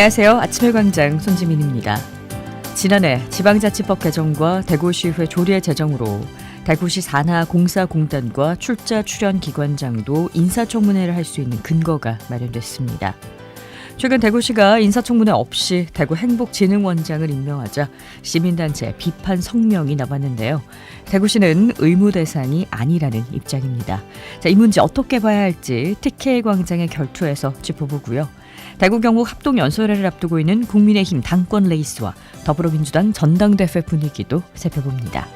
안녕하세요. 아침의 광장 손지민입니다. 지난해 지방자치법 개정과 대구시의회 조례 제정으로 대구시 산하 공사공단과 출자 출연 기관장도 인사청문회를 할 수 있는 근거가 마련됐습니다. 최근 대구시가 인사청문회 없이 대구 행복진흥원장을 임명하자 시민단체 비판 성명이 나왔는데요. 대구시는 의무 대상이 아니라는 입장입니다. 자, 이 문제 어떻게 봐야 할지 TK 광장의 결투에서 짚어보고요. 대구 경북 합동 연설회를 앞두고 있는 국민의힘 당권 레이스와 더불어민주당 전당대회 분위기도 살펴봅니다.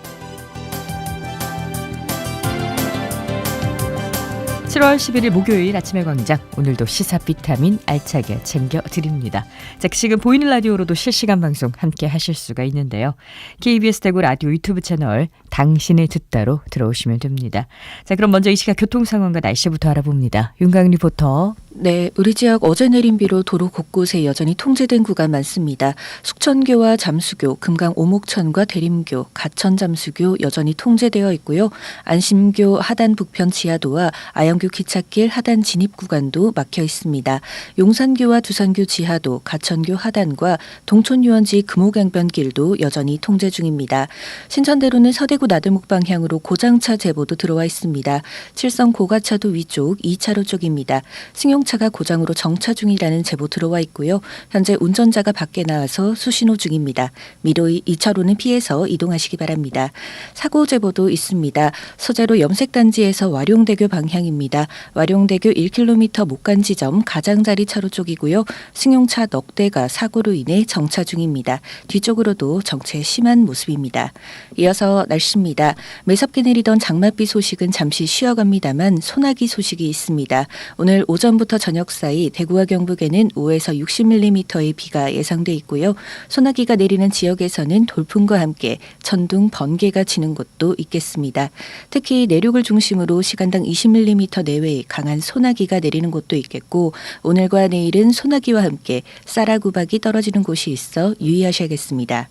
7월 11일 목요일 아침의 광장 오늘도 시사 비타민 알차게 챙겨 드립니다. 자, 지금 보이는 라디오로도 실시간 방송 함께 하실 수가 있는데요. KBS 대구 라디오 유튜브 채널 당신의 듣다로 들어오시면 됩니다. 자, 그럼 먼저 이 시각 교통 상황과 날씨부터 알아봅니다. 윤강 리포터. 네, 우리 지역 어제 내린 비로 도로 곳곳에 여전히 통제된 구간 많습니다. 숙천교와 잠수교, 금강 오목천과 대림교, 가천 잠수교 여전히 통제되어 있고요. 안심교 하단 북편 지하도와 아영교 기찻길 하단 진입 구간도 막혀 있습니다. 용산교와 두산교 지하도, 가천교 하단과 동촌 유원지 금호강변길도 여전히 통제 중입니다. 신천대로는 서대구 나들목 방향으로 고장차 제보도 들어와 있습니다. 칠성 고가차도 위쪽 2차로 쪽입니다. 승용 차가 고장으로 정차 중이라는 제보 들어와 있고요. 현재 운전자가 밖에 나와서 수신호 중입니다. 미로이 2차로는 피해서 이동하시기 바랍니다. 사고 제보도 있습니다. 서재로 염색단지에서 와룡대교 방향입니다. 와룡대교 1km 못간 지점 가장자리 차로 쪽이고요. 승용차 넉 대가 사고로 인해 정차 중입니다. 뒤쪽으로도 정체 심한 모습입니다. 이어서 날씨입니다. 매섭게 내리던 장맛비 소식은 잠시 쉬어갑니다만 소나기 소식이 있습니다. 오늘 오전부터 저녁 사이 대구와 경북에는 5에서 60mm의 비가 예상돼 있고요. 소나기가 내리는 지역에서는 돌풍과 함께 천둥, 번개가 치는 곳도 있겠습니다. 특히 내륙을 중심으로 시간당 20mm 내외의 강한 소나기가 내리는 곳도 있겠고 오늘과 내일은 소나기와 함께 쌀아구박이 떨어지는 곳이 있어 유의하셔야겠습니다.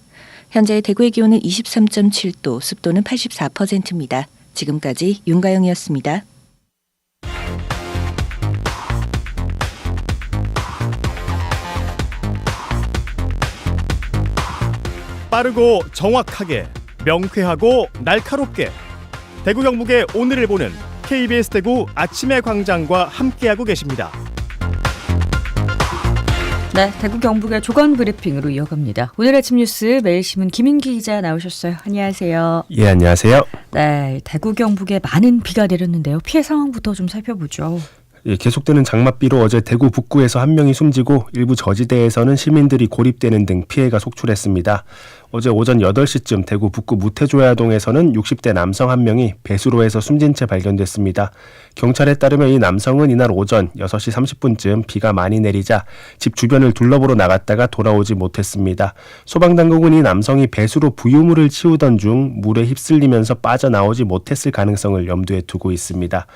현재 대구의 기온은 23.7도, 습도는 84%입니다. 지금까지 윤가영이었습니다. 빠르고 정확하게 명쾌하고 날카롭게 대구 경북의 오늘을 보는 KBS 대구 아침의 광장과 함께하고 계십니다. 네, 대구 경북의 조건 브리핑으로 이어갑니다. 오늘 아침 뉴스 매일신문 김인기 기자 나오셨어요. 안녕하세요. 예, 안녕하세요. 네, 대구 경북에 많은 비가 내렸는데요. 피해 상황부터 좀 살펴보죠. 예, 계속되는 장맛비로 어제 대구 북구에서 한 명이 숨지고 일부 저지대에서는 시민들이 고립되는 등 피해가 속출했습니다. 어제 오전 8시쯤 대구 북구 무태조야동에서는 60대 남성 한 명이 배수로에서 숨진 채 발견됐습니다. 경찰에 따르면 이 남성은 이날 오전 6시 30분쯤 비가 많이 내리자 집 주변을 둘러보러 나갔다가 돌아오지 못했습니다. 소방당국은 이 남성이 배수로 부유물을 치우던 중 물에 휩쓸리면서 빠져나오지 못했을 가능성을 염두에 두고 있습니다.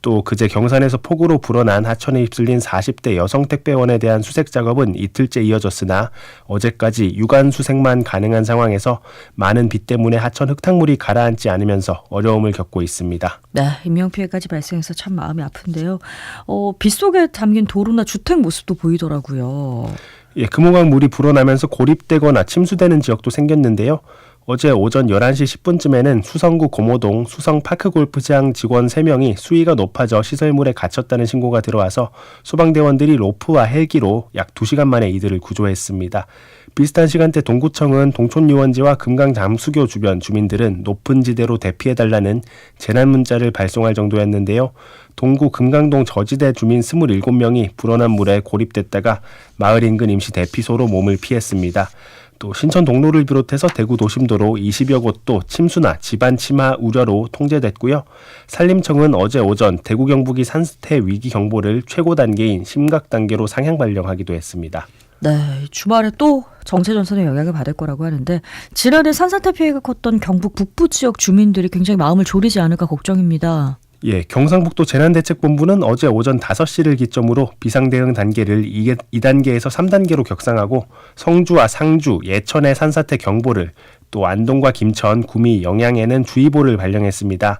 또 그제 경산에서 폭우로 불어난 하천에 휩쓸린 40대 여성 택배원에 대한 수색 작업은 이틀째 이어졌으나 어제까지 유관 수색만 가능한 상황에서 많은 비 때문에 하천 흙탕물이 가라앉지 않으면서 어려움을 겪고 있습니다. 네, 인명 피해까지 발생해서 참 마음이 아픈데요. 어, 빗속에 담긴 도로나 주택 모습도 보이더라고요. 예, 금호강 물이 불어나면서 고립되거나 침수되는 지역도 생겼는데요. 어제 오전 11시 10분쯤에는 수성구 고모동 수성파크 골프장 직원 3명이 수위가 높아져 시설물에 갇혔다는 신고가 들어와서 소방대원들이 로프와 헬기로 약 2시간 만에 이들을 구조했습니다. 비슷한 시간대 동구청은 동촌 유원지와 금강 잠수교 주변 주민들은 높은 지대로 대피해달라는 재난 문자를 발송할 정도였는데요. 동구 금강동 저지대 주민 27명이 불어난 물에 고립됐다가 마을 인근 임시 대피소로 몸을 피했습니다. 또 신천 동로를 비롯해서 대구 도심도로 20여 곳도 침수나 집안 침하 우려로 통제됐고요. 산림청은 어제 오전 대구 경북이 산스태 위기 경보를 최고 단계인 심각 단계로 상향 발령하기도 했습니다. 네, 주말에 또 정체 전선의 영향을 받을 거라고 하는데 지난해 산사태 피해가 컸던 경북 북부 지역 주민들이 굉장히 마음을 졸이지 않을까 걱정입니다. 예, 경상북도 재난대책본부는 어제 오전 5시를 기점으로 비상대응 단계를 2단계에서 3단계로 격상하고 성주와 상주, 예천의 산사태 경보를 또 안동과 김천, 구미, 영양에는 주의보를 발령했습니다.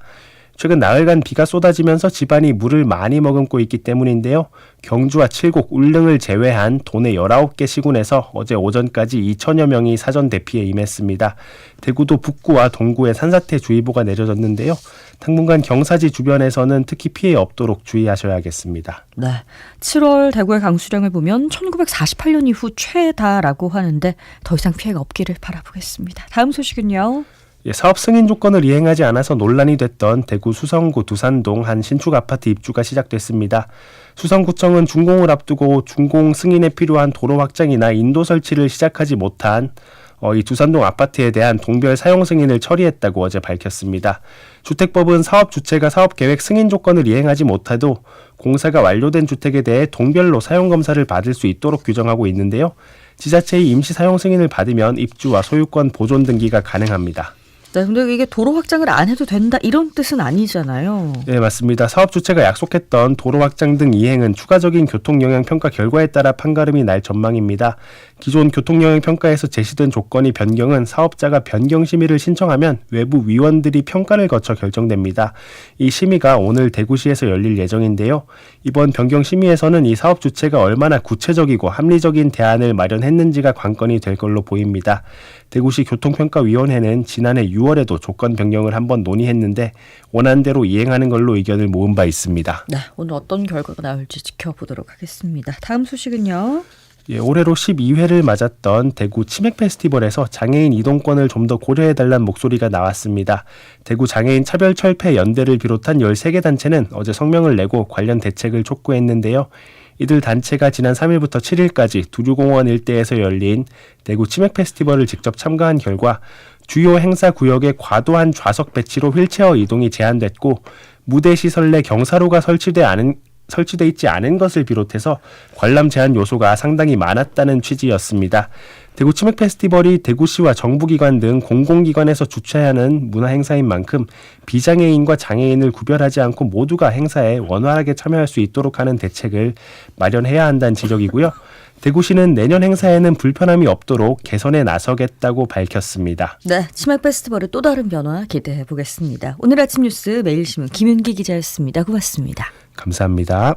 최근 나흘간 비가 쏟아지면서 집안이 물을 많이 머금고 있기 때문인데요. 경주와 칠곡, 울릉을 제외한 도내 19개 시군에서 어제 오전까지 2천여 명이 사전 대피에 임했습니다. 대구도 북구와 동구에 산사태 주의보가 내려졌는데요. 당분간 경사지 주변에서는 특히 피해 없도록 주의하셔야겠습니다. 네. 7월 대구의 강수량을 보면 1948년 이후 최다라고 하는데 더 이상 피해가 없기를 바라보겠습니다. 다음 소식은요. 예, 사업 승인 조건을 이행하지 않아서 논란이 됐던 대구 수성구 두산동 한 신축 아파트 입주가 시작됐습니다. 수성구청은 준공을 앞두고 준공 승인에 필요한 도로 확장이나 인도 설치를 시작하지 못한 어, 이 두산동 아파트에 대한 동별 사용 승인을 처리했다고 어제 밝혔습니다. 주택법은 사업 주체가 사업 계획 승인 조건을 이행하지 못해도 공사가 완료된 주택에 대해 동별로 사용 검사를 받을 수 있도록 규정하고 있는데요. 지자체의 임시 사용 승인을 받으면 입주와 소유권 보존 등기가 가능합니다. 네, 근데 이게 도로 확장을 안 해도 된다 이런 뜻은 아니잖아요. 네, 맞습니다. 사업 주체가 약속했던 도로 확장 등 이행은 추가적인 교통 영향 평가 결과에 따라 판가름이 날 전망입니다. 기존 교통 영향 평가에서 제시된 조건이 변경은 사업자가 변경 심의를 신청하면 외부 위원들이 평가를 거쳐 결정됩니다. 이 심의가 오늘 대구시에서 열릴 예정인데요. 이번 변경 심의에서는 이 사업 주체가 얼마나 구체적이고 합리적인 대안을 마련했는지가 관건이 될 걸로 보입니다. 대구시 교통평가위원회는 지난해 6월에도 조건 변경을 한번 논의했는데 원안대로 이행하는 걸로 의견을 모은 바 있습니다. 네, 오늘 어떤 결과가 나올지 지켜보도록 하겠습니다. 다음 소식은요. 예, 올해로 12회를 맞았던 대구 치맥 페스티벌에서 장애인 이동권을 좀 더 고려해달란 목소리가 나왔습니다. 대구 장애인 차별 철폐 연대를 비롯한 13개 단체는 어제 성명을 내고 관련 대책을 촉구했는데요. 이들 단체가 지난 3일부터 7일까지 두류공원 일대에서 열린 대구 치맥 페스티벌을 직접 참가한 결과 주요 행사 구역에 과도한 좌석 배치로 휠체어 이동이 제한됐고 무대 시설 내 경사로가 않은 설치돼 있지 않은 것을 비롯해서 관람 제한 요소가 상당히 많았다는 취지였습니다. 대구 치맥 페스티벌이 대구시와 정부기관 등 공공기관에서 주최하는 문화 행사인 만큼 비장애인과 장애인을 구별하지 않고 모두가 행사에 원활하게 참여할 수 있도록 하는 대책을 마련해야 한다는 지적이고요. 대구시는 내년 행사에는 불편함이 없도록 개선에 나서겠다고 밝혔습니다. 네, 치맥 페스티벌의 또 다른 변화 기대해 보겠습니다. 오늘 아침 뉴스 매일신문 김윤기 기자였습니다. 고맙습니다. 감사합니다.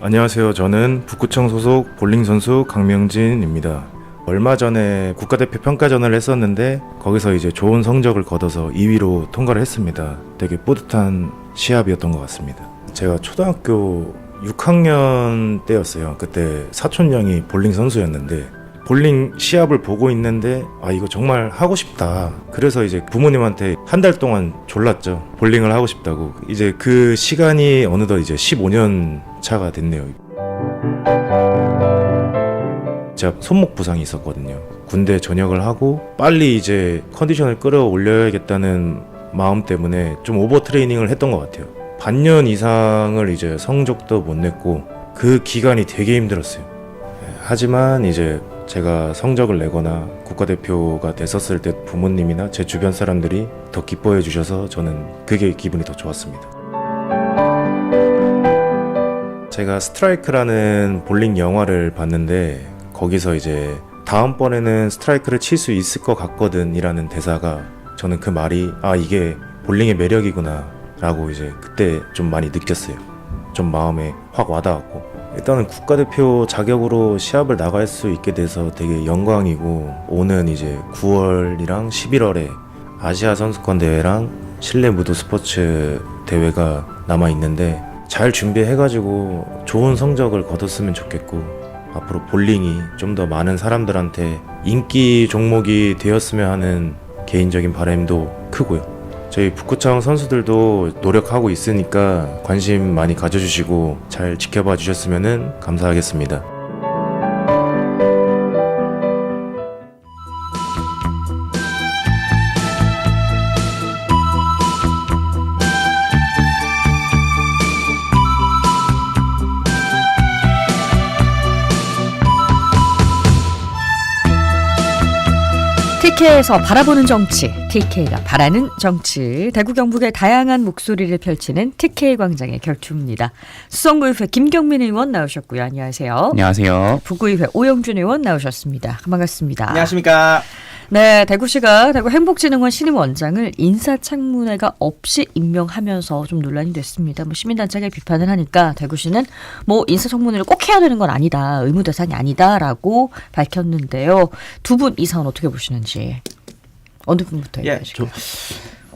안녕하세요. 저는 북구청 소속 볼링 선수 강명진입니다. 얼마 전에 국가대표 평가전을 했었는데 거기서 이제 좋은 성적을 거둬서 2위로 통과를 했습니다. 되게 뿌듯한 시합이었던 것 같습니다. 제가 초등학교 6학년 때였어요. 그때 사촌 형이 볼링 선수였는데 볼링 시합을 보고 있는데 아 이거 정말 하고 싶다. 그래서 이제 부모님한테 한 달 동안 졸랐죠. 볼링을 하고 싶다고. 이제 그 시간이 어느덧 이제 15년 차가 됐네요. 제가 손목 부상이 있었거든요. 군대 전역을 하고 빨리 이제 컨디션을 끌어올려야겠다는 마음 때문에 좀 오버 트레이닝을 했던 것 같아요. 반년 이상을 이제 성적도 못 냈고 그 기간이 되게 힘들었어요. 예, 하지만 이제 제가 성적을 내거나 국가대표가 됐었을 때 부모님이나 제 주변 사람들이 더 기뻐해 주셔서 저는 그게 기분이 더 좋았습니다. 제가 스트라이크라는 볼링 영화를 봤는데 거기서 이제 다음번에는 스트라이크를 칠 수 있을 것 같거든 이라는 대사가 저는 그 말이 아 이게 볼링의 매력이구나 라고 이제 그때 좀 많이 느꼈어요. 좀 마음에 확 와닿았고 일단은 국가대표 자격으로 시합을 나갈 수 있게 돼서 되게 영광이고 오는 이제 9월이랑 11월에 아시아 선수권 대회랑 실내 무도 스포츠 대회가 남아 있는데 잘 준비해가지고 좋은 성적을 거뒀으면 좋겠고 앞으로 볼링이 좀 더 많은 사람들한테 인기 종목이 되었으면 하는 개인적인 바람도 크고요. 저희 북구청 선수들도 노력하고 있으니까 관심 많이 가져주시고 잘 지켜봐 주셨으면 감사하겠습니다. TK에서 바라보는 정치, TK가 바라는 정치, 대구 경북의 다양한 목소리를 펼치는 TK 광장의 결투입니다. 수성구의회 김경민 의원 나오셨고요. 안녕하세요. 안녕하세요. 북구의회 오영준 의원 나오셨습니다. 반갑습니다. 안녕하십니까. 네, 대구시가 대구 행복진흥원 신임 원장을 인사청문회가 없이 임명하면서 좀 논란이 됐습니다. 뭐 시민단체가 비판을 하니까 대구시는 뭐 인사청문회를 꼭 해야 되는 건 아니다, 의무 대상이 아니다라고 밝혔는데요. 두 분 이 사안 어떻게 보시는지 어느 분부터 예, 얘기하실까요? 저,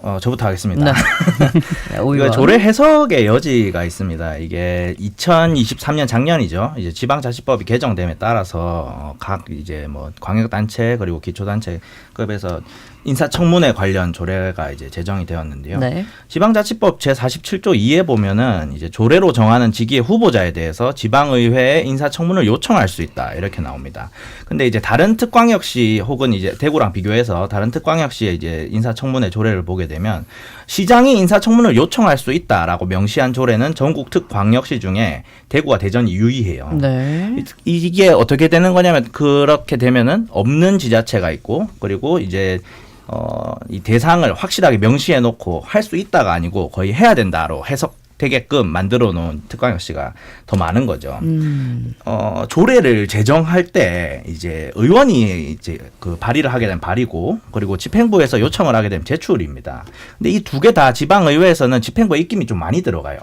어, 저부터 하겠습니다. 네. 네, 오 이거. 조례 해석의 여지가 있습니다. 이게 2023년 작년이죠. 이제 지방자치법이 개정됨에 따라서 어, 각 이제 뭐 광역단체 그리고 기초단체급에서 인사청문회 관련 조례가 이제 제정이 되었는데요. 네. 지방자치법 제 47조 2에 보면은 이제 조례로 정하는 직위의 후보자에 대해서 지방의회에 인사청문을 요청할 수 있다 이렇게 나옵니다. 근데 이제 다른 특광역시 혹은 이제 대구랑 비교해서 다른 특광역시의 이제 인사청문회 조례를 보게 되면 시장이 인사청문을 요청할 수 있다라고 명시한 조례는 전국 특광역시 중에 대구와 대전이 유의해요. 네. 이- 이게 어떻게 되는 거냐면 그렇게 되면은 없는 지자체가 있고 그리고 이제 어, 이 대상을 확실하게 명시해 놓고 할 수 있다가 아니고 거의 해야 된다로 해석 되게끔 만들어 놓은 특광역시가 더 많은 거죠. 음. 어, 조례를 제정할 때 이제 의원이 이제 그 발의를 하게 되면 발의고 그리고 집행부에서 요청을 하게 되면 제출입니다. 근데 이 두 개 다 지방의회에서는 집행부의 입김이 좀 많이 들어가요.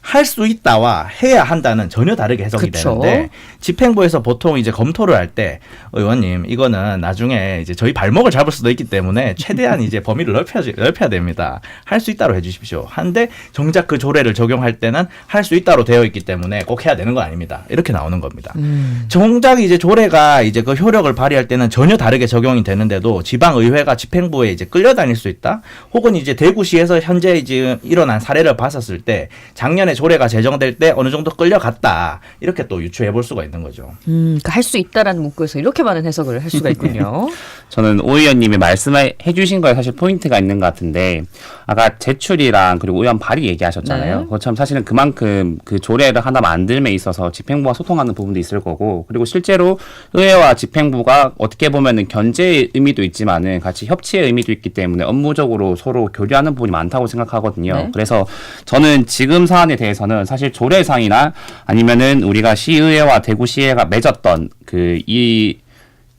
할 수 있다와 해야 한다는 전혀 다르게 해석이 그쵸. 되는데 집행부에서 보통 이제 검토를 할 때 의원님 이거는 나중에 이제 저희 발목을 잡을 수도 있기 때문에 최대한 이제 범위를 넓혀 넓혀야 됩니다. 할 수 있다로 해주십시오. 한데 정작 그 조례를 적용할 때는 할 수 있다로 되어 있기 때문에 꼭 해야 되는 건 아닙니다. 이렇게 나오는 겁니다. 음. 정작 이제 조례가 이제 그 효력을 발휘할 때는 전혀 다르게 적용이 되는데도 지방 의회가 집행부에 이제 끌려다닐 수 있다. 혹은 이제 대구시에서 현재 이제 일어난 사례를 봤었을 때 작년에 조례가 제정될 때 어느 정도 끌려갔다. 이렇게 또 유추해 볼 수가 있는 거죠. 음, 할수 있다라는 문구에서 이렇게 많은 해석을 할 수가 있군요. 저는 오 의원님이 말씀해 주신 거에 사실 포인트가 있는 것 같은데 아까 제출이랑 그리고 의원 발의 얘기하셨잖아요. 네. 그것처럼 사실은 그만큼 그 조례를 하나 만들m에 있어서 집행부와 소통하는 부분도 있을 거고 그리고 실제로 의회와 집행부가 어떻게 보면은 견제의 의미도 있지만은 같이 협치의 의미도 있기 때문에 업무적으로 서로 교류하는 부분이 많다고 생각하거든요. 네. 그래서 저는 지금 사안에 대해서는 사실 조례상이나 아니면은 우리가 시의회와 대구시의회가 맺었던 그 이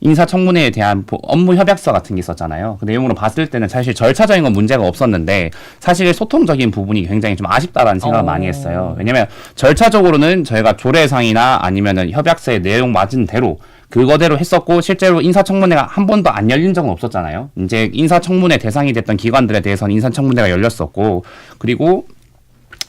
인사청문회에 대한 보- 업무 협약서 같은 게 있었잖아요. 그 내용으로 봤을 때는 사실 절차적인 건 문제가 없었는데 사실 소통적인 부분이 굉장히 좀 아쉽다라는 생각을 어. 많이 했어요. 왜냐면 절차적으로는 저희가 조례상이나 아니면은 협약서의 내용 맞은 대로 그거대로 했었고 실제로 인사청문회가 한 번도 안 열린 적은 없었잖아요. 이제 인사청문회 대상이 됐던 기관들에 대해서는 인사청문회가 열렸었고 그리고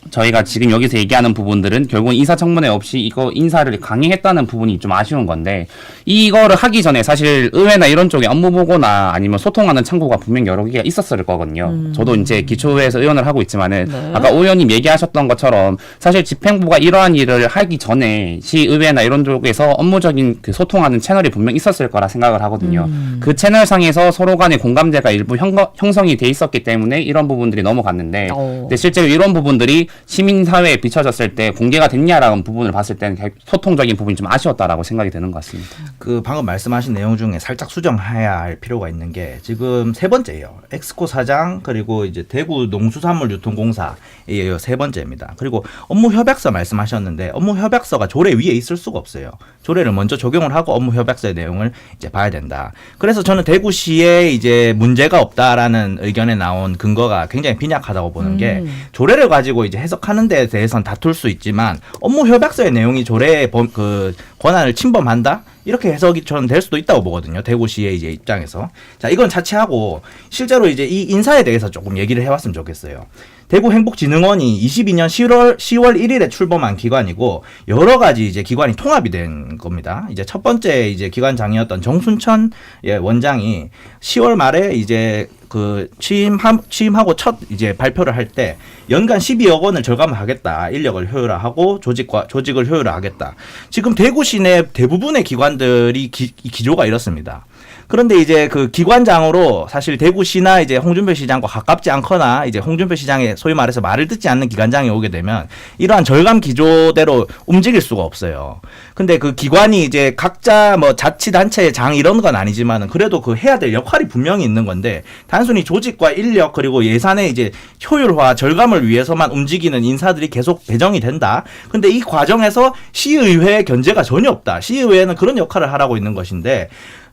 저희가 지금 여기서 얘기하는 부분들은 결국 인사청문회 없이 이거 인사를 강행했다는 부분이 좀 아쉬운 건데 이거를 하기 전에 사실 의회나 이런 쪽에 업무 보고나 아니면 소통하는 창구가 분명 여러 개가 있었을 거거든요. 저도 이제 기초회에서 의원을 하고 있지만은 네. 아까 오 의원님 얘기하셨던 것처럼 사실 집행부가 이러한 일을 하기 전에 시의회나 이런 쪽에서 업무적인 그 소통하는 채널이 분명 있었을 거라 생각을 하거든요. 그 채널상에서 서로 간의 공감대가 일부 형, 형성이 돼 있었기 때문에 이런 부분들이 넘어갔는데 어. 근데 실제로 이런 부분들이 시민사회에 비춰졌을 때 공개가 됐냐라는 부분을 봤을 때는 개- 소통적인 부분이 좀 아쉬웠다라고 생각이 드는 것 같습니다. 그 방금 말씀하신 내용 중에 살짝 수정해야 할 필요가 있는 게 지금 세 번째예요. 엑스코 사장 그리고 이제 대구 농수산물 유통공사 이게 세 번째입니다. 그리고 업무 협약서 말씀하셨는데 업무 협약서가 조례 위에 있을 수가 없어요. 조례를 먼저 적용을 하고 업무 협약서의 내용을 이제 봐야 된다. 그래서 저는 대구시에 이제 문제가 없다라는 의견에 나온 근거가 굉장히 빈약하다고 보는 게 조례를 가지고 이제 해석하는 데에 대해서는 다툴 수 있지만 업무 협약서의 내용이 조례의 범, 그 권한을 침범한다? 이렇게 해석이 저는 될 수도 있다고 보거든요. 대구시의 이제 입장에서. 자, 이건 자체하고 실제로 이제 이 인사에 대해서 조금 얘기를 해봤으면 좋겠어요. 대구행복진흥원이 22년 10월 10월 1일에 출범한 기관이고 여러 가지 이제 기관이 통합이 된 겁니다. 이제 첫 번째 이제 기관장이었던 정순천 예, 원장이 10월 말에 이제 그 취임하, 취임하고 첫 이제 발표를 할 때 연간 12억 원을 절감하겠다. 인력을 효율화하고 조직과 조직을 효율화하겠다. 지금 대구 시 내 대부분의 기관들이 기, 이 기조가 이렇습니다. 그런데 이제 그 기관장으로 사실 대구시나 이제 홍준표 시장과 가깝지 않거나 이제 홍준표 시장의 소위 말해서 말을 듣지 않는 기관장이 오게 되면 이러한 절감 기조대로 움직일 수가 없어요. 근데 그 기관이 이제 각자 뭐 자치단체의 장 이런 건 아니지만은 그래도 그 해야 될 역할이 분명히 있는 건데 단순히 조직과 인력 그리고 예산의 이제 효율화 절감을 위해서만 움직이는 인사들이 계속 배정이 된다. 근데 이 과정에서 시의회의 견제가 전혀 없다. 시의회는 그런 역할을 하라고 있는 것인데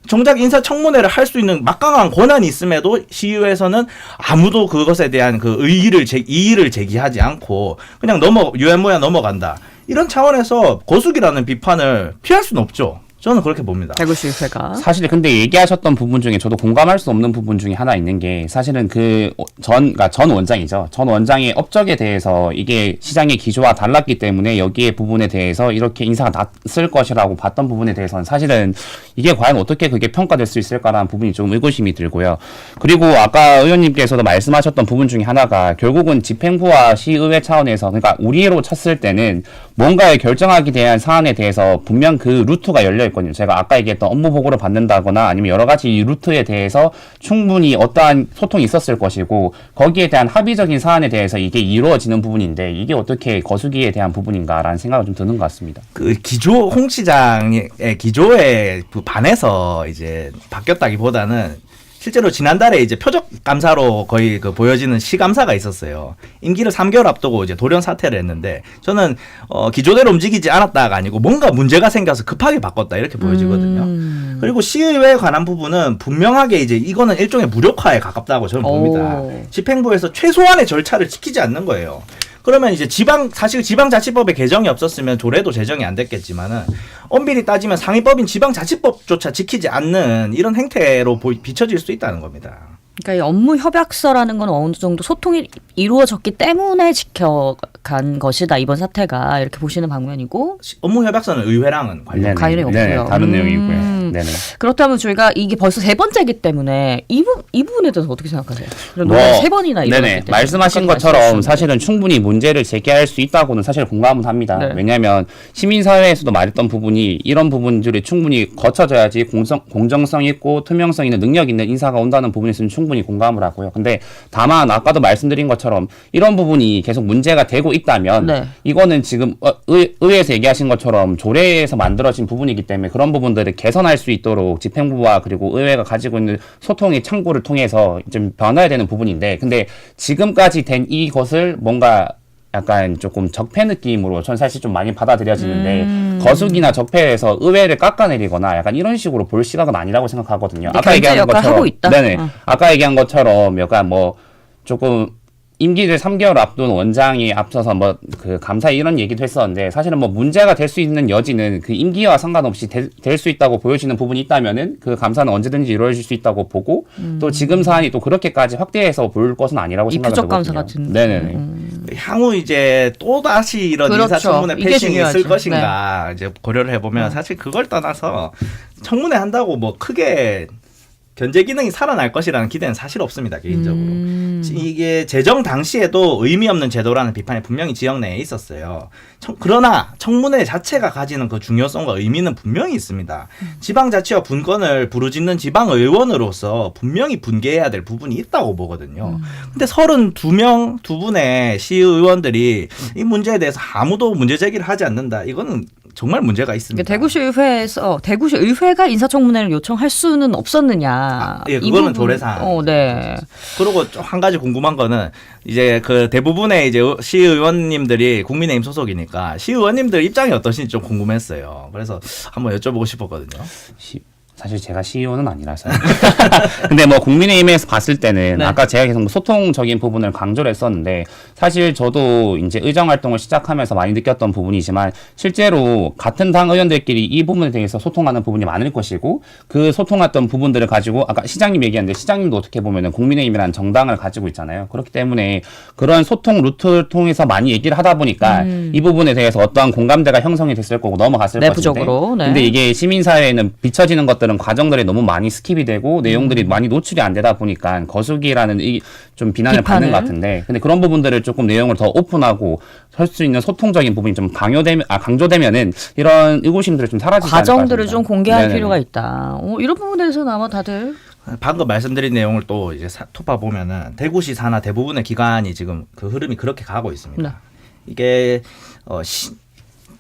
정작 인사청문회를 할 수 있는 막강한 권한이 있음에도 시의회에서는 아무도 그것에 대한 그 의의를 제, 이의를 제기하지 않고 그냥 넘어 유야무야 넘어간다. 이런 차원에서 거수기라는 비판을 피할 수는 없죠. 저는 그렇게 봅니다. 대구시의회가 사실 근데 얘기하셨던 부분 중에 저도 공감할 수 없는 부분 중에 하나 있는 게 사실은 그 전 그러니까 전 원장이죠. 전 원장의 업적에 대해서 이게 시장의 기조와 달랐기 때문에 여기에 부분에 대해서 이렇게 인사가 났을 것이라고 봤던 부분에 대해서는 사실은 이게 과연 어떻게 그게 평가될 수 있을까라는 부분이 좀 의구심이 들고요. 그리고 아까 의원님께서도 말씀하셨던 부분 중에 하나가 결국은 집행부와 시의회 차원에서 그러니까 우리로 쳤을 때는 뭔가를 결정하기 대한 사안에 대해서 분명 그 루트가 열려 있거든요. 제가 아까 얘기했던 업무 보고를 받는다거나 아니면 여러 가지 이 루트에 대해서 충분히 어떠한 소통이 있었을 것이고 거기에 대한 합의적인 사안에 대해서 이게 이루어지는 부분인데 이게 어떻게 거수기에 대한 부분인가라는 생각이 좀 드는 것 같습니다. 그 기조 홍 시장의 기조에 그 반해서 이제 바뀌었다기보다는 실제로 지난달에 이제 표적 감사로 거의 그 보여지는 시감사가 있었어요. 임기를 3개월 앞두고 이제 돌연 사퇴를 했는데 저는 어 기조대로 움직이지 않았다가 아니고 뭔가 문제가 생겨서 급하게 바꿨다 이렇게 보여지거든요. 음. 그리고 시의회에 관한 부분은 분명하게 이제 이거는 일종의 무력화에 가깝다고 저는 봅니다. 오. 집행부에서 최소한의 절차를 지키지 않는 거예요. 그러면 이제 지방 사실 지방자치법에 개정이 없었으면 조례도 제정이 안 됐겠지만은 엄밀히 따지면 상위법인 지방자치법조차 지키지 않는 이런 행태로 보, 비춰질 수 있다는 겁니다. 그러니까 이 업무 협약서라는 건 어느 정도 소통이 이루어졌기 때문에 지켜간 것이다 이번 사태가 이렇게 보시는 방면이고 시- 업무 협약서는 의회랑은 관련. 네네. 관련이 없고요. 네네, 다른 음. 내용이고요. 네네. 그렇다면 저희가 이게 벌써 세 번째이기 때문에 이, 부, 이 부분에 대해서 어떻게 생각하세요? 뭐, 세 번이나 네네 말씀하신 것처럼 사실은 충분히 문제를 제기할 수 있다고는 사실 공감은 합니다. 네. 왜냐하면 시민사회에서도 말했던 부분이 이런 부분들이 충분히 거쳐져야지 공성, 공정성 있고 투명성 있는 능력 있는 인사가 온다는 부분에서는 충분히 공감을 하고요. 근데 다만 아까도 말씀드린 것처럼 이런 부분이 계속 문제가 되고 있다면 네. 이거는 지금 어, 의, 의회에서 얘기하신 것처럼 조례에서 만들어진 부분이기 때문에 그런 부분들을 개선할 수 있도록 집행부와 그리고 의회가 가지고 있는 소통의 창구를 통해서 좀 변화해야 되는 부분인데 근데 지금까지 된 이것을 뭔가 약간 조금 적폐 느낌으로 전 사실 좀 많이 받아들여지는데 음. 거수기나 적폐에서 의회를 깎아내리거나 약간 이런 식으로 볼 시각은 아니라고 생각하거든요. 역할 하고 있다? 네네. 어. 아까 얘기한 것처럼 약간 뭐 조금 임기를 3개월 앞둔 원장이 앞서서 뭐 그 감사 이런 얘기도 했었는데 사실은 뭐 문제가 될 수 있는 여지는 그 임기와 상관없이 될 수 있다고 보여지는 부분이 있다면은 그 감사는 언제든지 이루어질 수 있다고 보고 또 지금 사안이 또 그렇게까지 확대해서 볼 것은 아니라고 음. 이 생각을 부적 감사 하거든요. 같은 네네네. 음. 향후 이제 또 다시 이런 그렇죠. 인사청문회 패싱이. 네. 있을 것인가 이제 고려를 해보면 사실 그걸 떠나서 청문회 한다고 뭐 크게 견제 기능이 살아날 것이라는 기대는 사실 없습니다 개인적으로. 음. 이게 제정 당시에도 의미 없는 제도라는 비판이 분명히 지역 내에 있었어요. 청- 그러나 청문회 자체가 가지는 그 중요성과 의미는 분명히 있습니다. 지방자치와 분권을 부르짖는 지방의원으로서 분명히 분개해야 될 부분이 있다고 보거든요. 근데 32명 두 분의 시의원들이 이 문제에 대해서 아무도 문제 제기를 하지 않는다. 이거는 정말 문제가 있습니다. 그러니까 대구시 의회에서 대구시 의회가 인사청문회를 요청할 수는 없었느냐. 아, 예, 이 그거는 조례상. 어, 네. 그리고 좀한 가지 궁금한 거는 이제 그 대부분의 이제 의- 시의원님들이 국민의힘 소속이니까 시의원님들 입장이 어떠신지 좀 궁금했어요. 그래서 한번 여쭤보고 싶었거든요. 시- 사실 제가 CEO는 아니라서. 근데 뭐 국민의힘에서 봤을 때는 네. 아까 제가 계속 뭐 소통적인 부분을 강조를 했었는데 사실 저도 이제 의정 활동을 시작하면서 많이 느꼈던 부분이지만 실제로 같은 당 의원들끼리 이 부분에 대해서 소통하는 부분이 많을 것이고 그 소통했던 부분들을 가지고 아까 시장님 얘기했는데 시장님도 어떻게 보면은 국민의힘이라는 정당을 가지고 있잖아요. 그렇기 때문에 그런 소통 루트를 통해서 많이 얘기를 하다 보니까 이 부분에 대해서 어떠한 공감대가 형성이 됐을 거고 넘어갔을 내부적으로, 것인데 네. 근데 이게 시민사회에는 비춰지는 것들 은 과정들이 너무 많이 스킵이 되고 내용들이 음. 많이 노출이 안 되다 보니까 거수기라는 이 좀 비난을 비판을. 받는 것 같은데 근데 그런 부분들을 조금 내용을 더 오픈하고 할 수 있는 소통적인 부분이 좀 강요되면 아 강조되면은 이런 의구심들이 좀 사라지지 않을까 과정들을 좀 싶습니다. 공개할 네네네. 필요가 있다. 어, 이런 부분에 대해서는 아마 다들 방금 말씀드린 내용을 또 이제 사- 토파 보면은 대구시 산하 대부분의 기관이 지금 그 흐름이 그렇게 가고 있습니다. 네. 이게 어 시, 제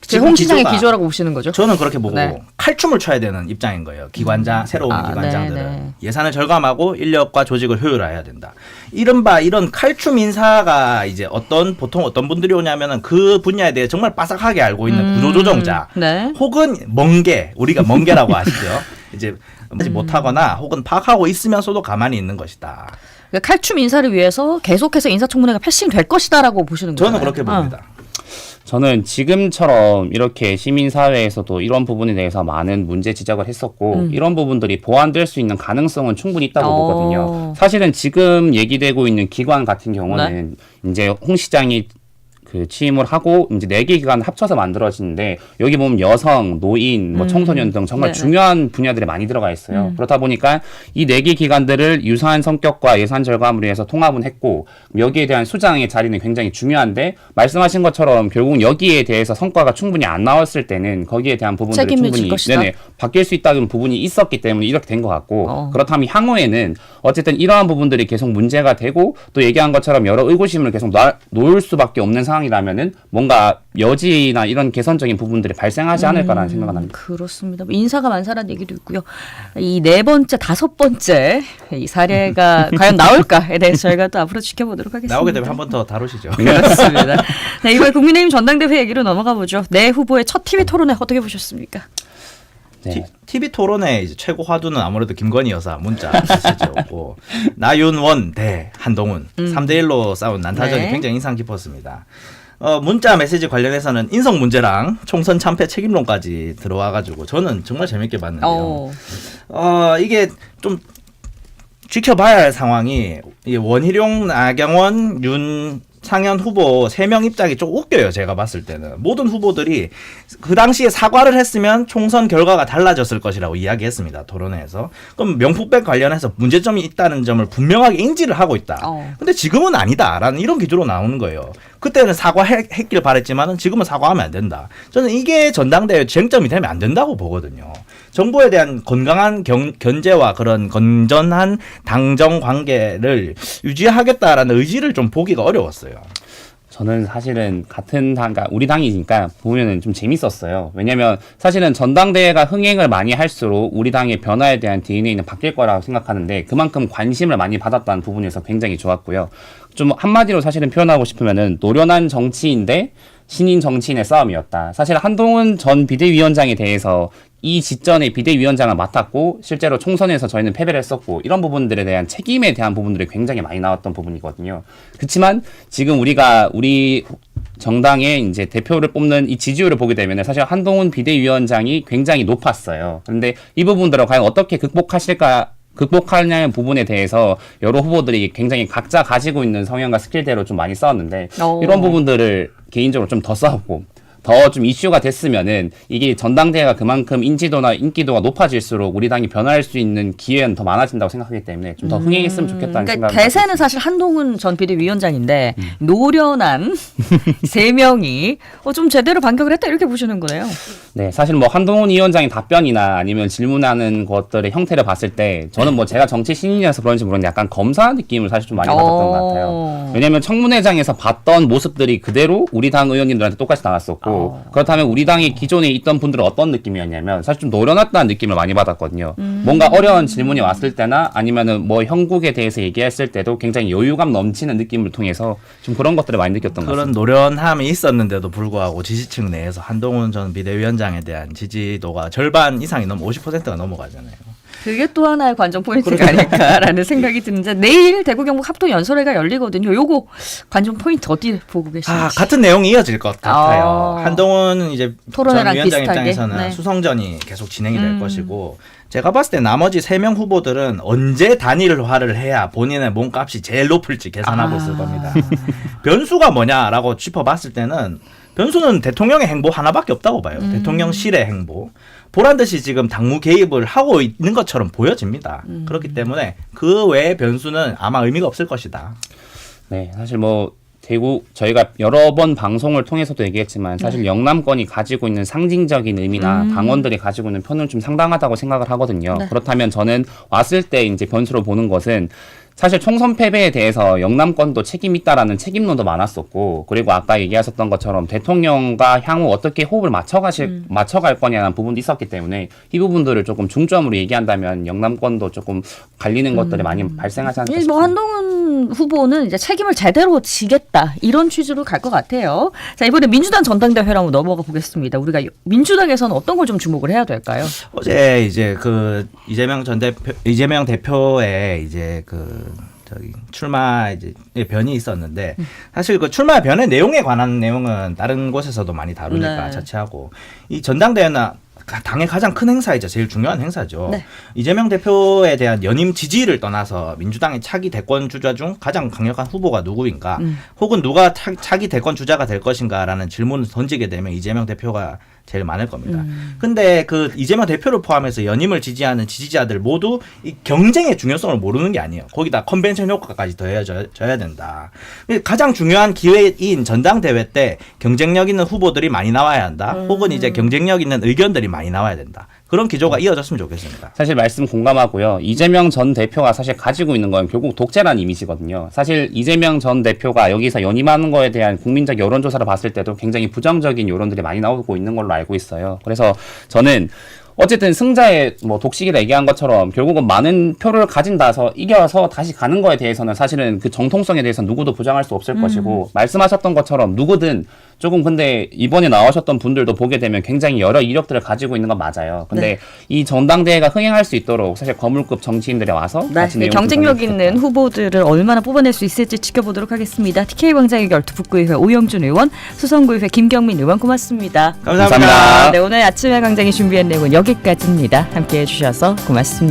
지금 홍 시장의 기조가 기조라고 보시는 거죠? 저는 그렇게 보고 네. 칼춤을 춰야 되는 입장인 거예요. 기관장 새로운 아, 기관장들은 네네. 예산을 절감하고 인력과 조직을 효율화해야 된다. 이른바 이런 칼춤 인사가 이제 어떤 보통 어떤 분들이 오냐면은 그 분야에 대해 정말 빠삭하게 알고 있는 음, 구조조정자 네. 혹은 멍게 우리가 멍게라고 아시죠? 이제 못하거나 혹은 파악하고 있으면서도 가만히 있는 것이다. 그러니까 칼춤 인사를 위해서 계속해서 인사청문회가 패싱될 것이다라고 보시는 거예요. 저는 그렇게 봅니다. 저는 지금처럼 이렇게 시민사회에서도 이런 부분에 대해서 많은 문제 지적을 했었고 음. 이런 부분들이 보완될 수 있는 가능성은 충분히 있다고 어. 보거든요. 사실은 지금 얘기되고 있는 기관 같은 경우는 네. 이제 홍 시장이 그 취임을 하고 이제 네 개 기관 합쳐서 만들어지는데 여기 보면 여성, 노인, 뭐 음. 청소년 등 정말 네네. 중요한 분야들이 많이 들어가 있어요. 음. 그렇다 보니까 이 네 개 기관들을 유사한 성격과 예산 절감을 위해서 통합은 했고 여기에 대한 수장의 자리는 굉장히 중요한데 말씀하신 것처럼 결국 여기에 대해서 성과가 충분히 안 나왔을 때는 거기에 대한 부분들을 충분히. 네네 바뀔 수 있다는 부분이 있었기 때문에 이렇게 된 것 같고 어. 그렇다면 향후에는 어쨌든 이러한 부분들이 계속 문제가 되고 또 얘기한 것처럼 여러 의구심을 계속 놔- 놓을 수밖에 없는 상황 이라면은 뭔가 여지나 이런 개선적인 부분들이 발생하지 않을까라는 생각은 합니다. 그렇습니다. 뭐 인사가 많사라는 얘기도 있고요. 이 네 번째, 다섯 번째 이 사례가 과연 나올까에 대해서 저희가 또 앞으로 지켜보도록 하겠습니다. 나오게 되면 한 번 더 다루시죠. 그렇습니다. 네, 이번 국민의힘 전당대회 얘기로 넘어가 보죠. 네 후보의 첫 TV 토론회 어떻게 보셨습니까? 네. TV 토론의 이제 최고 화두는 아무래도 김건희 여사 문자 메시지였고 나윤원 대 한동훈 음. 3대 1로 싸운 난타전이 네. 굉장히 인상 깊었습니다. 어, 문자 메시지 관련해서는 인성 문제랑 총선 참패 책임론까지 들어와 가지고 저는 정말 재밌게 봤는데요. 어, 어, 이게 좀 지켜봐야 할 상황이 이 원희룡, 나경원, 윤 상현 후보 세 명 입장이 좀 웃겨요. 제가 봤을 때는 모든 후보들이 그 당시에 사과를 했으면 총선 결과가 달라졌을 것이라고 이야기했습니다. 토론회에서 그럼 명품백 관련해서 문제점이 있다는 점을 분명하게 인지를 하고 있다. 어. 근데 지금은 아니다라는 이런 기조로 나오는 거예요. 그때는 사과했길 바랬지만은 지금은 사과하면 안 된다. 저는 이게 전당대회 쟁점이 되면 안 된다고 보거든요. 정부에 대한 건강한 경, 견제와 그런 건전한 당정 관계를 유지하겠다라는 의지를 좀 보기가 어려웠어요. 저는 사실은 같은 당, 그러니까 우리 당이니까 보면은 좀 재밌었어요. 왜냐면 사실은 전당대회가 흥행을 많이 할수록 우리 당의 변화에 대한 DNA는 바뀔 거라고 생각하는데 그만큼 관심을 많이 받았다는 부분에서 굉장히 좋았고요. 좀 한마디로 사실은 표현하고 싶으면은 노련한 정치인데 신인 정치인의 싸움이었다. 사실 한동훈 전 비대위원장에 대해서 이 직전에 비대위원장을 맡았고 실제로 총선에서 저희는 패배를 했었고 이런 부분들에 대한 책임에 대한 부분들이 굉장히 많이 나왔던 부분이거든요. 그렇지만 지금 우리가 우리 정당의 이제 대표를 뽑는 이 지지율을 보게 되면 사실 한동훈 비대위원장이 굉장히 높았어요. 그런데 이 부분들을 과연 어떻게 극복하실까 극복하냐는 부분에 대해서 여러 후보들이 굉장히 각자 가지고 있는 성향과 스킬대로 좀 많이 싸웠는데 어. 이런 부분들을 개인적으로 좀 더 싸웠고 더 좀 이슈가 됐으면은 이게 전당대회가 그만큼 인지도나 인기도가 높아질수록 우리 당이 변화할 수 있는 기회는 더 많아진다고 생각하기 때문에 좀 더 흥행했으면 좋겠다는 그러니까 생각이 대세는 사실 한동훈 전 비대위원장인데 음. 노련한 세 명이 어, 좀 제대로 반격을 했다 이렇게 보시는 거네요. 네, 사실 뭐 한동훈 위원장의 답변이나 아니면 질문하는 것들의 형태를 봤을 때 저는 뭐 제가 정치 신인이라서 그런지 모르는데 약간 검사 느낌을 사실 좀 많이 받았던 것 같아요. 어. 왜냐하면 청문회장에서 봤던 모습들이 그대로 우리 당 의원님들한테 똑같이 나왔었고 어. 그렇다면 우리 당이 기존에 있던 분들은 어떤 느낌이었냐면 사실 좀 노련했다는 느낌을 많이 받았거든요. 음. 뭔가 어려운 질문이 왔을 때나 아니면은 뭐 형국에 대해서 얘기했을 때도 굉장히 여유감 넘치는 느낌을 통해서 좀 그런 것들을 많이 느꼈던 것 그런 같습니다. 노련함이 있었는데도 불구하고 지지층 내에서 한동훈 전 비대위원장에 대한 지지도가 절반 이상이 넘어 50%가 넘어가잖아요. 그게 또 하나의 관전 포인트가 아닐까라는 생각이 드는데 내일 대구 경북 합동 연설회가 열리거든요. 요거 관전 포인트 어디 보고 계신지. 아, 같은 내용이 이어질 것 같아요. 아. 한동훈 이제 토론회랑 위원장 비슷하게? 입장에서는 네. 수성전이 계속 진행이 될 음. 것이고 제가 봤을 때 나머지 세 명 후보들은 언제 단일화를 해야 본인의 몸값이 제일 높을지 계산하고 아. 있을 겁니다. 변수가 뭐냐라고 짚어봤을 때는 변수는 대통령의 행보 하나밖에 없다고 봐요. 음. 대통령실의 행보. 보란 듯이 지금 당무 개입을 하고 있는 것처럼 보여집니다. 음. 그렇기 때문에 그 외의 변수는 아마 의미가 없을 것이다. 네, 사실 뭐 대구 저희가 여러 번 방송을 통해서도 얘기했지만 사실 영남권이 가지고 있는 상징적인 의미나 네. 음. 당원들이 가지고 있는 표는 좀 상당하다고 생각을 하거든요. 네. 그렇다면 저는 왔을 때 이제 변수로 보는 것은 사실 총선 패배에 대해서 영남권도 책임 있다라는 책임론도 많았었고 그리고 아까 얘기하셨던 것처럼 대통령과 향후 어떻게 호흡을 맞춰가실 맞춰갈 거냐는 부분도 있었기 때문에 이 부분들을 조금 중점으로 얘기한다면 영남권도 조금 갈리는 것들이 많이 발생하지 않을까 이 싶습니다. 뭐 한동훈 후보는 이제 책임을 제대로 지겠다 이런 취지로 갈 것 같아요. 자 이번에 민주당 전당대회로 한번 넘어가 보겠습니다. 우리가 민주당에서는 어떤 걸 좀 주목을 해야 될까요? 어제 이제 그 이재명 전 대표 이재명 대표의 이제 그 저기 출마 이제 변이 있었는데 사실 그 출마 변의 내용에 관한 내용은 다른 곳에서도 많이 다루니까 네. 자체하고 이 전당대회나 가- 당의 가장 큰 행사이죠. 제일 중요한 행사죠. 네. 이재명 대표에 대한 연임 지지를 떠나서 민주당의 차기 대권 주자 중 가장 강력한 후보가 누구인가, 음. 혹은 누가 차, 차기 대권 주자가 될 것인가라는 질문을 던지게 되면 이재명 대표가 제일 많을 겁니다. 음. 근데 그 이재명 대표를 포함해서 연임을 지지하는 지지자들 모두 이 경쟁의 중요성을 모르는 게 아니에요. 거기다 컨벤션 효과까지 더해져야 된다. 가장 중요한 기회인 전당대회 때 경쟁력 있는 후보들이 많이 나와야 한다. 혹은 이제 경쟁력 있는 의견들이 많이 나와야 된다. 그런 기조가 이어졌으면 좋겠습니다. 사실 말씀 공감하고요. 이재명 전 대표가 사실 가지고 있는 건 결국 독재란 이미지거든요. 사실 이재명 전 대표가 여기서 연임하는 거에 대한 국민적 여론조사를 봤을 때도 굉장히 부정적인 여론들이 많이 나오고 있는 걸로 알고 있어요. 그래서 저는 어쨌든 승자의 뭐 독식이라 얘기한 것처럼 결국은 많은 표를 가진다서 이겨서 다시 가는 거에 대해서는 사실은 그 정통성에 대해서 는 누구도 부정할 수 없을 것이고 말씀하셨던 것처럼 누구든 조금 근데 이번에 나오셨던 분들도 보게 되면 굉장히 여러 이력들을 가지고 있는 건 맞아요. 근데 이 전당대회가 흥행할 수 있도록 사실 거물급 정치인들이 와서 같이 네, 좀 경쟁력. 있는 후보들을 얼마나 뽑아낼 수 있을지 지켜보도록 하겠습니다. TK 광장의 결투 북구의회 오영준 의원, 수성구의회 김경민 의원 고맙습니다. 감사합니다. 감사합니다. 네, 오늘 아침에 광장이 준비한 내용은 여기까지입니다. 함께 해 주셔서 고맙습니다.